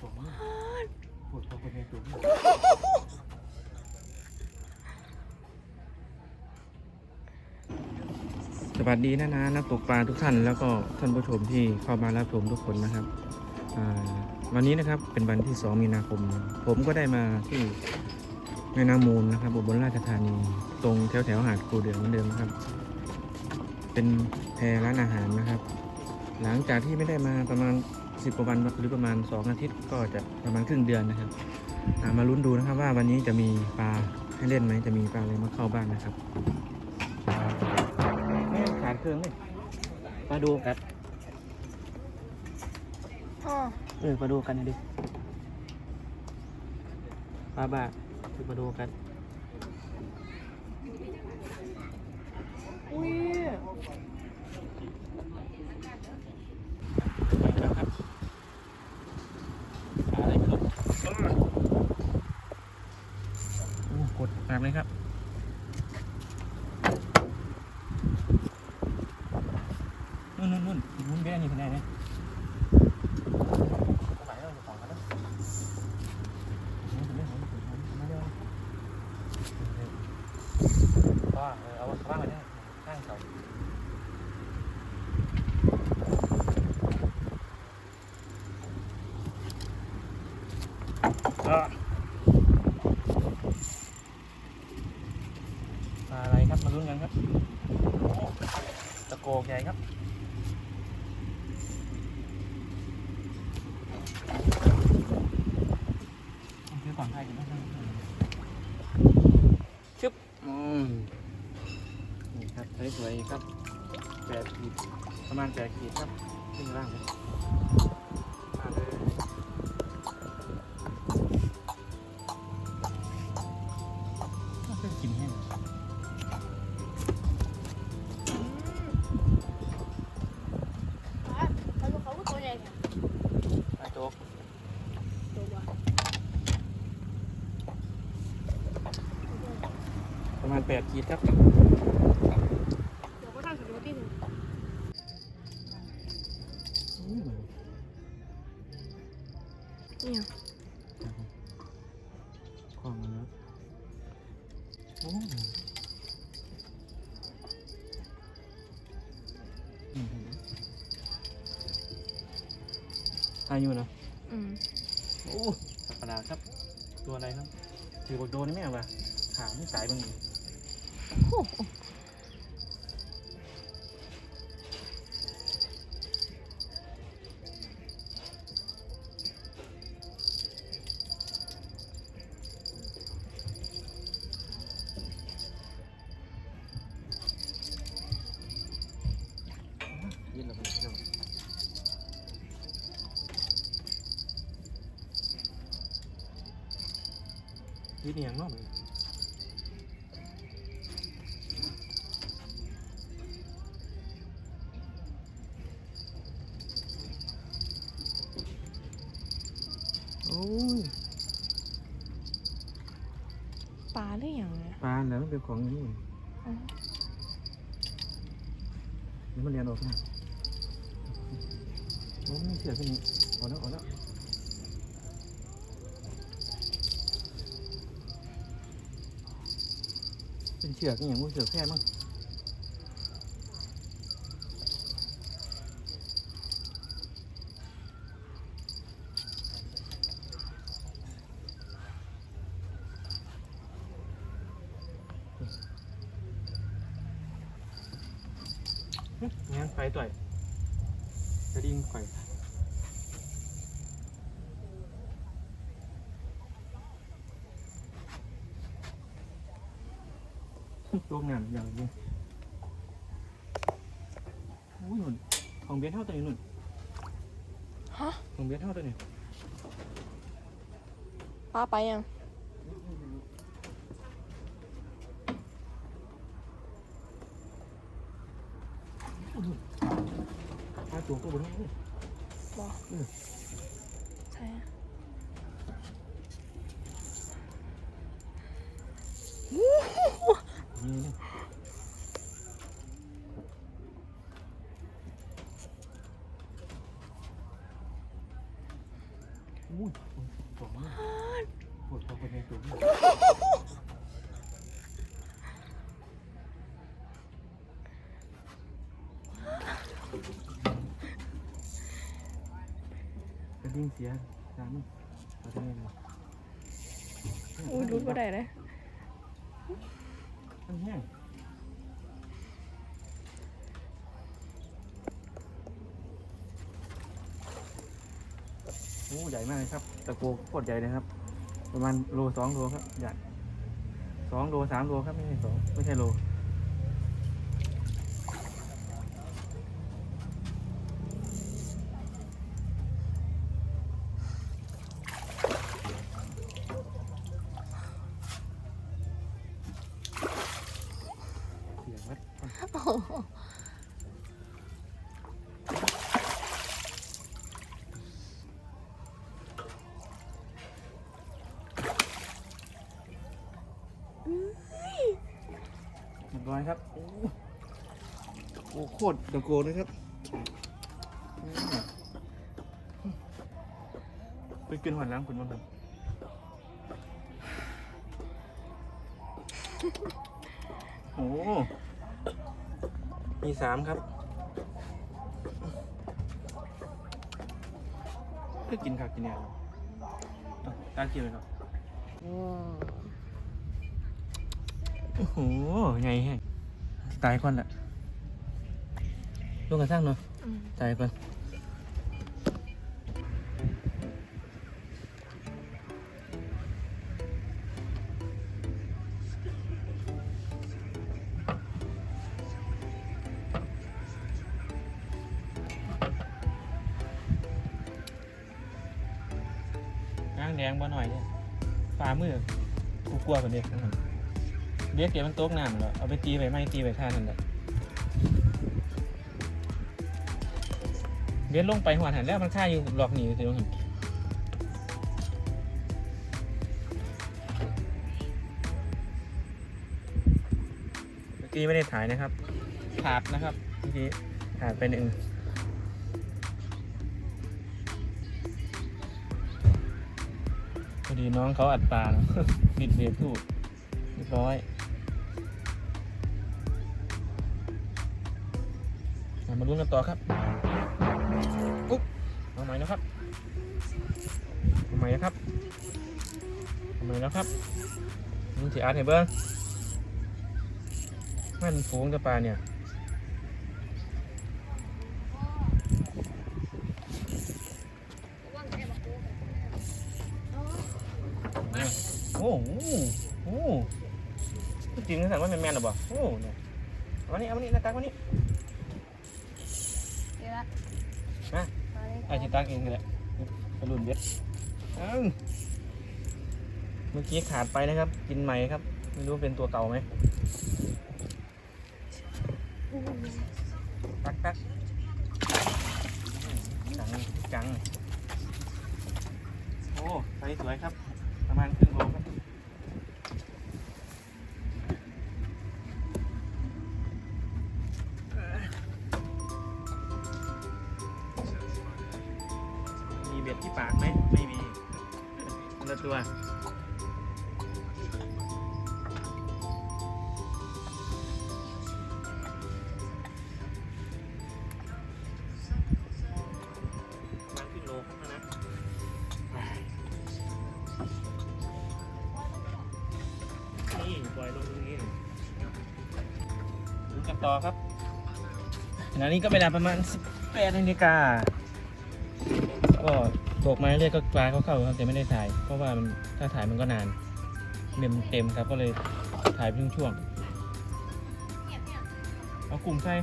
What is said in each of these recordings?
ตัวมันปวดตัวเป็นตัวมันสวัสดีนะนะนักตกปลาทุกท่านแล้วก็ท่านผู้ชมที่เข้ามารับชมทุกคนนะครับวันนี้นะครับเป็นวันที่ 2 มีนาคม ผมก็ได้มาที่แม่น้ำมูลนะครับอุบลราชธานีตรงแถวแถวหาดกูเดืองเหมือนเดิมนะครับ เป็นแพร้านอาหารนะครับ หลังจากที่ไม่ได้มาประมาณ 10 กว่าวันหรือประมาณ 2 อาทิตย์ก็จะประมาณครึ่งเดือนนะครับอ่ามาลุ้นดูนะครับว่าวันนี้จะมีปลาให้เล่นไหมจะมีปลาอะไรมาเข้าบ้างนะครับแม่ขาดเครื่องเลยมาดูกันอ๋อเออมาดูกันหน่อยดิปลาบ้าคือมาดูกันอุ้ย แล้วครับปลาอะไรครับโอ้กดตามเลยครับ นู่นนู่นนู่นนู่นแม่นี่เป็นไงเนี่ยไปแล้วของกันแล้วมาเร็ว ก็เอาข้างไปเนี่ยข้างเสาอะไรครับ มาลุ้นกันครับ ตะโกกใหญ่ครับคือก่อนไทยกันบ้างชึบอืม ครับสวยๆครับแปดขีดประมาณแปดขีดครับขึ้นล่างเลยมาเลยน่าจะกินแห้งเขาบอกเขาว่าตัวใหญ่เนี่ยปลาโจ๊กตัววะประมาณแปดขีดครับายุนะอืมโอ้สัตว์ประหลาดครับ ตัวอะไรครับ ถือบอกโดนนี่แม่วะหางไม่สายบางอย่างโอ้โหยืนเราไป เที่ยวยืนเอียงเนาะมันโอ้ยปลาหรือยังเนี่ยปลาแล้วมันเป็นของอย่างนี้อ๋อนี่มันเรียนออกนะโอ้ไม่เชื่อแค่นี้เอาแล้วเอาแล้ว เป็นเชือกนี่อย่างว่าเชือกแค่มั้งเฮ้ยงานไฟต่อยกระดิ่งไฟ ตัวงานอย่างนี้อุ้ยหนุนของเบียร์เท่าตัวนี้หนุนฮะของเบียร์เท่าตัวนี้ปลาไปยังปลาตัวก็บนนี้บอกอืมใช่อะโอ้โห นี้เนี่ย อุ้ยตัวมันปวดตัวเป็นไงตัวมันกระดิ่งเสียสามเอาทำไงดีอุ้ยรู้ก็ได้เลยมันแห้ง ใหญ่มากเลยครับ ตะโกโคตรใหญ่เลยครับ ประมาณโลสองโลครับ ใหญ่สองโลสามโลครับ ไม่ใช่สองไม่ใช่โลเสียงวัดโอ้โห เรียบร้อยครับ โอ้โอ้โคตรตะโกนเลยครับไปกินหัวล้างคุณบ้างครับโอ้มีสามครับเพื่อกินผักกินเนี่ยเอาตากินเลยครับโอ้โหไงฮะตายก่อนละ ลูกกระทั่งเนาะอืมตายก่อนก้างแดงบ่หน่อยเนี่ยฝ่ามือกูกลัวกว่าเด็กนะครับเด็กเดี๋ยวมันตกน้ำแล้วเอาไปตีไปไม่ตีไปท่านั่นแหละ เด็ดลงไปหัวหันแล้วมันฆ่าอยู่หลอกหนีสิลงหันเมื่อกี้ไม่ได้ถ่ายนะครับขาดนะครับเมื่อกี้ขาดไปหนึ่งพอดีน้องเขาอัดปลาเนาะปิดเบรกทูดเรียบร้อยอะมาลุ้นกันต่อครับอุ๊บเอาใหม่นะครับเอาใหม่นะครับเอาใหม่นะครับนี่สิอาร์ตให้เบิ้งมันฝูงกับปลาเนี่ยโอ้โหโอ้โหจริงนะสั่งว่าแมนแมนหรอเปล่าโอ้เนี่ยเอามานี่เอามานี่นะตักมานี่เดี๋ยวละมา ไอ้ชิตักเองนี่แหละกระลุนเบ็ดเอ้าเมื่อกี้ขาดไปนะครับ กินใหม่ครับ ไม่รู้เป็นตัวเก่าไหมตักตักจังจังโอ้ไซส์สวยครับ ประมาณครึ่งโล ต่อครับขณะนี้ก็เวลาประมาณ 18นาฬิกาก็ตกมาเรื่อยก็ปลาเขาเข้าครับแต่ไม่ได้ถ่าย เพราะว่ามันถ้าถ่ายมันก็นานเมมเต็มครับก็เลยถ่ายเป็นช่วงๆเอากลุ่มใส่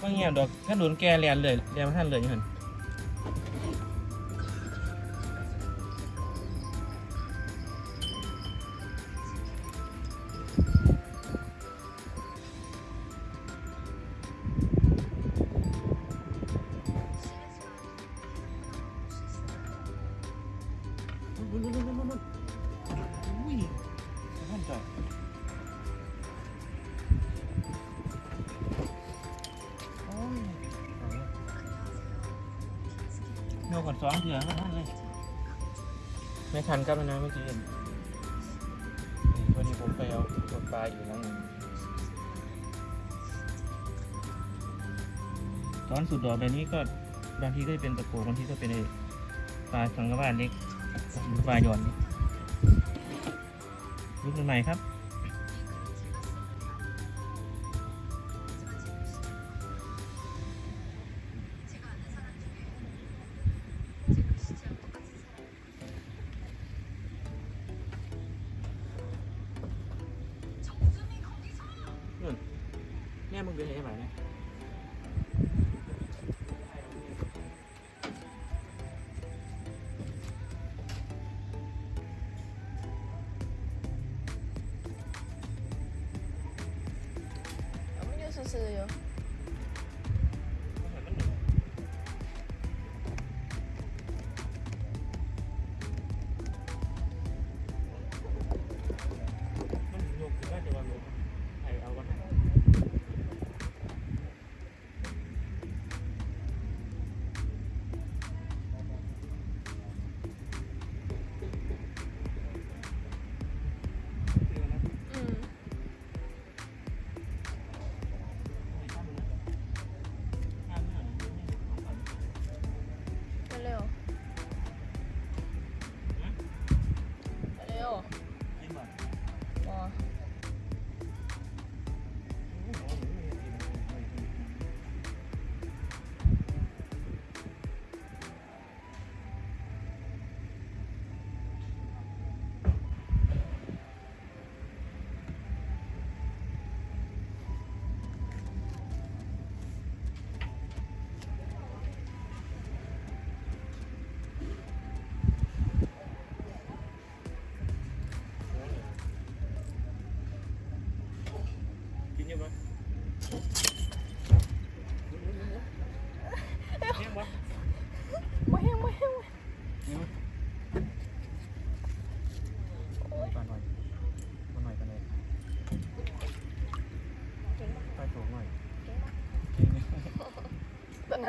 ก็เงียบดอกถ้าโดนแกเรียนเลยเรียนมาท่านเลยอยังหัน สองเถื่อไม่ทันเลย ไม่ทันครับนะเมื่อกี้เห็นนี่พอดีผมไปเอาตัวปลาอยู่นั่งตอนสุดดอกแบบนี้ก็บางทีก็จะเป็นตะโกบางทีก็เป็นไอ้ปลาสังกะวาดเล็กหรือปลาหย่อนลูกใหม่ครับ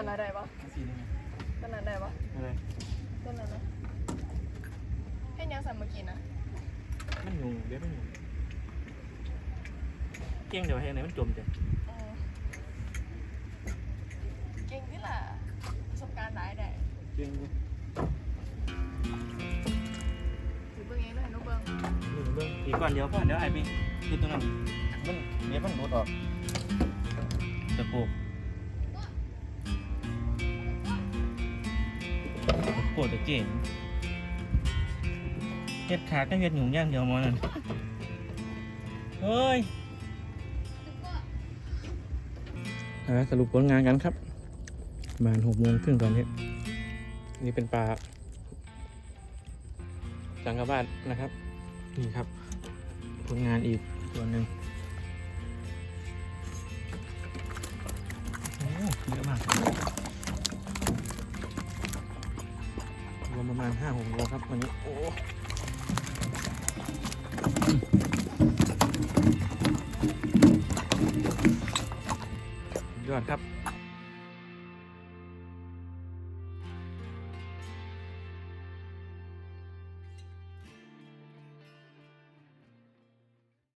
นนั้นอะไรปะมาสีได้ไหมต้นนั้นได้ปะอะไรต้นนั้นนะให้ยังสั่งเมื่อกี้นะมันอยู่เดี๋ยวมันอยู่เกี้ยงเดี๋ยวให้ไหนมันจมจ้ะอืมเก่งที่ล่ะประสบการณ์หลายได้เกี้ยงอยู่ถือเบิ่งเองด้วยหนุเบิ่งนี่เบิ่งอีกก่อนเดี๋ยวพ่อเดี๋ยวไอ้พี่คือตรงนั้นมันเดี๋ยวมันหลุดออกตะโกก ตะโกกตะเก่งเฮ็ดขาก็เฮ็ดหยุ่งย่างเดียวมอนั่นเฮ้ยสรุปผลงานกันครับประมาณหกโมงครึ่งตอนนี้ นี่เป็นปลาสังกะบาดนะครับ นี่ครับ ผลงานอีกส่วหนึ่ง ห้าหกโลครับวันนี้โอ้ยอดครับ